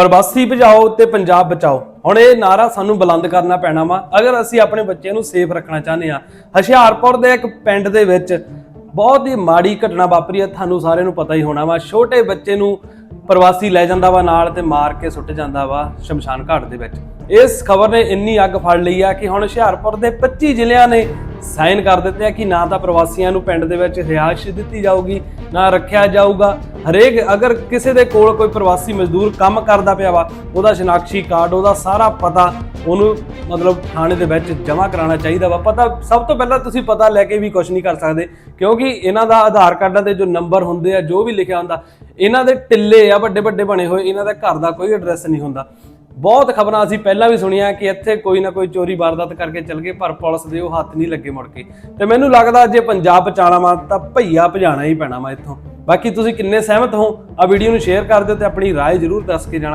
ਪ੍ਰਵਾਸੀ ਬਚਾਓ ਤੇ ਪੰਜਾਬ ਬਚਾਓ। ਹੁਣ ਇਹ ਨਾਰਾ ਸਾਨੂੰ ਬੁਲੰਦ ਕਰਨਾ ਪੈਣਾ ਵਾ। ਅਗਰ ਅਸੀਂ ਆਪਣੇ ਬੱਚਿਆਂ ਨੂੰ ਸੇਫ ਰੱਖਣਾ ਚਾਹੁੰਦੇ ਆ ਹੁਸ਼ਿਆਰਪੁਰ ਦੇ ਇੱਕ ਪਿੰਡ ਦੇ ਵਿੱਚ ਬਹੁਤ ਹੀ ਮਾੜੀ ਘਟਨਾ ਵਾਪਰੀ ਹੈ, ਤੁਹਾਨੂੰ ਸਾਰਿਆਂ ਨੂੰ ਪਤਾ ਹੀ ਹੋਣਾ ਵਾ। ਛੋਟੇ ਬੱਚੇ ਨੂੰ ਪ੍ਰਵਾਸੀ ਲੈ ਜਾਂਦਾ ਵਾ ਨਾਲ ਤੇ ਮਾਰ ਕੇ ਸੁੱਟ ਜਾਂਦਾ ਵਾ ਸ਼ਮਸ਼ਾਨ ਘਾਟ ਦੇ ਵਿੱਚ। ਇਸ ਖਬਰ ਨੇ ਇੰਨੀ ਅੱਗ ਫੜ ਲਈ ਆ ਕਿ ਹੁਣ ਹੁਸ਼ਿਆਰਪੁਰ ਦੇ 25 ਜ਼ਿਲ੍ਹਿਆਂ ਨੇ ਸਾਈਨ ਕਰ ਦਿੱਤੇ ਆ ਕਿ ਨਾ ਤਾਂ ਪ੍ਰਵਾਸੀਆਂ ਨੂੰ ਪਿੰਡ ਦੇ ਵਿੱਚ ਰਿਹਾਇਸ਼ ਦਿੱਤੀ ਜਾਊਗੀ, ਨਾ ਰੱਖਿਆ ਜਾਊਗਾ। ਹਰੇਕ ਅਗਰ ਕਿਸੇ ਦੇ ਕੋਲ ਕੋਈ ਪ੍ਰਵਾਸੀ ਮਜ਼ਦੂਰ ਕੰਮ ਕਰਦਾ ਪਿਆ ਵਾ, ਉਹਦਾ ਸ਼ਨਾਖਤੀ ਕਾਰਡ, ਉਹਦਾ ਸਾਰਾ ਪਤਾ ਉਹਨੂੰ ਮਤਲਬ ਥਾਣੇ ਦੇ ਵਿੱਚ ਜਮ੍ਹਾਂ ਕਰਾਉਣਾ ਚਾਹੀਦਾ ਵਾ। ਪਤਾ, ਸਭ ਤੋਂ ਪਹਿਲਾਂ ਤੁਸੀਂ ਪਤਾ ਲੈ ਕੇ ਵੀ ਕੁਝ ਨਹੀਂ ਕਰ ਸਕਦੇ, ਕਿਉਂਕਿ ਇਹਨਾਂ ਦਾ ਆਧਾਰ ਕਾਰਡਾਂ ਤੇ ਜੋ ਨੰਬਰ ਹੁੰਦੇ ਆ, ਜੋ ਵੀ ਲਿਖਿਆ ਹੁੰਦਾ, ਇਹਨਾਂ ਦੇ ਟਿੱਲੇ ਆ, ਵੱਡੇ ਵੱਡੇ ਬਣੇ ਹੋਏ, ਇਹਨਾਂ ਦਾ ਘਰ ਦਾ ਕੋਈ ਐਡਰੈਸ ਨਹੀਂ ਹੁੰਦਾ। ਬਹੁਤ ਖਬਰਾਂ ਅਸੀਂ ਪਹਿਲਾਂ ਵੀ ਸੁਣੀਆਂ ਕਿ ਇੱਥੇ ਕੋਈ ਨਾ ਕੋਈ ਚੋਰੀ ਵਾਰਦਾਤ ਕਰਕੇ ਚਲ ਗਏ, ਪਰ ਪੁਲਿਸ ਦੇ ਉਹ ਹੱਥ ਨਹੀਂ ਲੱਗੇ ਮੁੜ ਕੇ। ਤੇ ਮੈਨੂੰ ਲੱਗਦਾ ਜੇ ਪੰਜਾਬ ਬਚਾਉਣਾ ਵਾ, ਤਾਂ ਭਈਆ ਭਜਾਣਾ ਹੀ ਪੈਣਾ ਵਾ ਇੱਥੋਂ। ਬਾਕੀ ਤੁਸੀਂ ਕਿੰਨੇ ਸਹਿਮਤ ਹੋ ਆ ਵੀਡੀਓ ਨੂੰ ਸ਼ੇਅਰ ਕਰ ਦਿਓ ਤੇ ਆਪਣੀ رائے ਜ਼ਰੂਰ ਦੱਸ ਕੇ ਜਾਣਾ